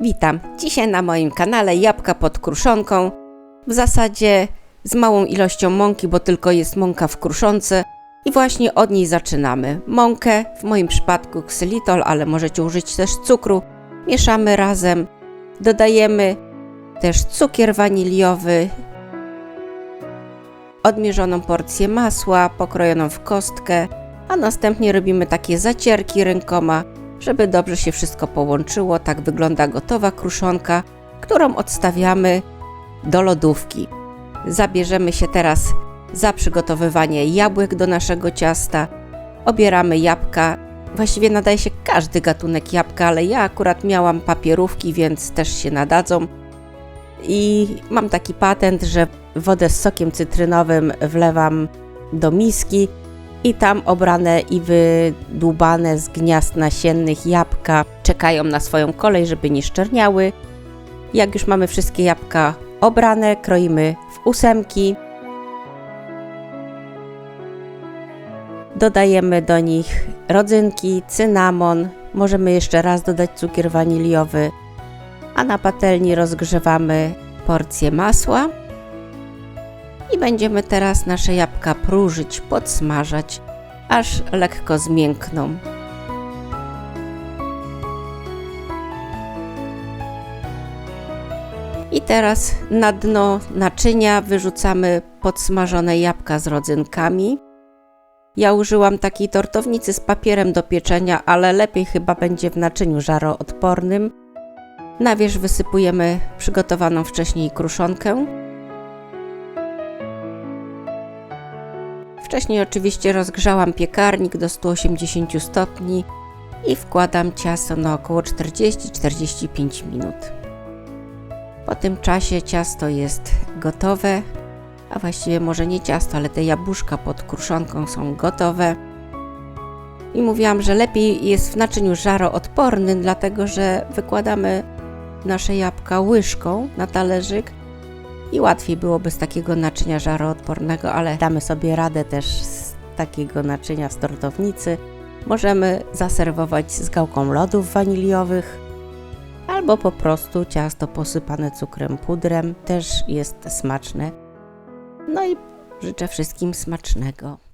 Witam. Dzisiaj na moim kanale jabłka pod kruszonką. W zasadzie z małą ilością mąki, bo tylko jest mąka w kruszonce i właśnie od niej zaczynamy. Mąkę, w moim przypadku ksylitol, ale możecie użyć też cukru. Mieszamy razem. Dodajemy też cukier waniliowy, odmierzoną porcję masła pokrojoną w kostkę, a następnie robimy takie zacierki rękoma, żeby dobrze się wszystko połączyło. Tak wygląda gotowa kruszonka, którą odstawiamy do lodówki. Zabierzemy się teraz za przygotowywanie jabłek do naszego ciasta. Obieramy jabłka. Właściwie nadaje się każdy gatunek jabłka, ale ja akurat miałam papierówki, więc też się nadadzą. I mam taki patent, że wodę z sokiem cytrynowym wlewam do miski i tam obrane i wydłubane z gniazd nasiennych jabłka czekają na swoją kolej, żeby nie szczerniały. Jak już mamy wszystkie jabłka obrane, kroimy w ósemki. Dodajemy do nich rodzynki, cynamon, możemy jeszcze raz dodać cukier waniliowy, a na patelni rozgrzewamy porcję masła i będziemy teraz nasze jabłka próżyć, podsmażać, aż lekko zmiękną. I teraz na dno naczynia wyrzucamy podsmażone jabłka z rodzynkami. Ja użyłam takiej tortownicy z papierem do pieczenia, ale lepiej chyba będzie w naczyniu żaroodpornym. Na wierzch wysypujemy przygotowaną wcześniej kruszonkę. Wcześniej oczywiście rozgrzałam piekarnik do 180 stopni i wkładam ciasto na około 40-45 minut. Po tym czasie ciasto jest gotowe, a właściwie może nie ciasto, ale te jabłuszka pod kruszonką są gotowe. I mówiłam, że lepiej jest w naczyniu żaroodpornym, dlatego że wykładamy nasze jabłka łyżką na talerzyk i łatwiej byłoby z takiego naczynia żaroodpornego, ale damy sobie radę też z takiego naczynia z tortownicy. Możemy zaserwować z gałką lodów waniliowych albo po prostu ciasto posypane cukrem pudrem też jest smaczne. No i życzę wszystkim smacznego.